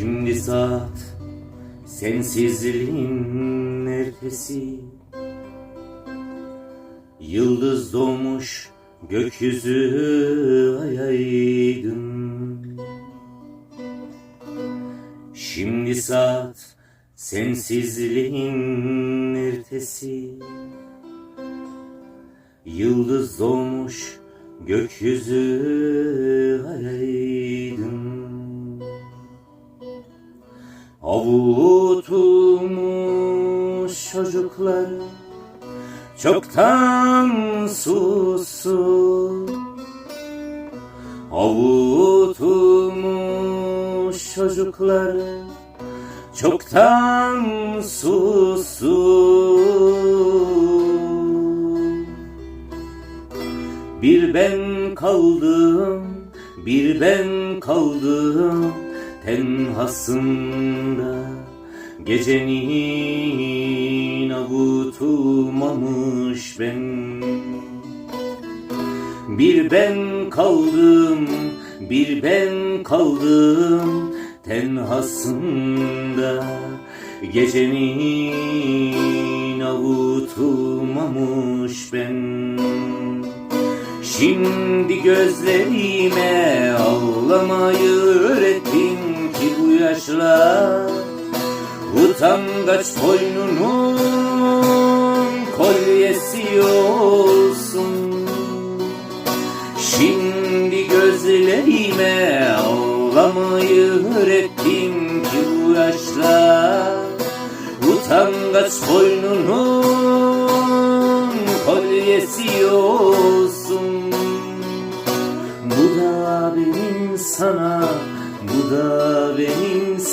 Şimdi saat sensizliğin ertesi Yıldız doğmuş gökyüzü ay aydın. Şimdi saat sensizliğin ertesi Yıldız doğmuş gökyüzü ay aydın Avutulmuş çocuklar çoktan sussun Avutulmuş çocuklar çoktan sussun Bir ben kaldım, bir ben kaldım tenhasında Gecenin avutulmamış ben. Bir ben kaldım, bir ben kaldım tenhasında Gecenin avutulmamış ben. Şimdi gözlerime ağlamayı yaşlar Utangaç boynunun kolyesi olsun. Şimdi gözlerime ağlamayı öğrettin ki bu yaşlar Utangaç boynunun kolyesi olsun. Bu da benim sana, bu da benim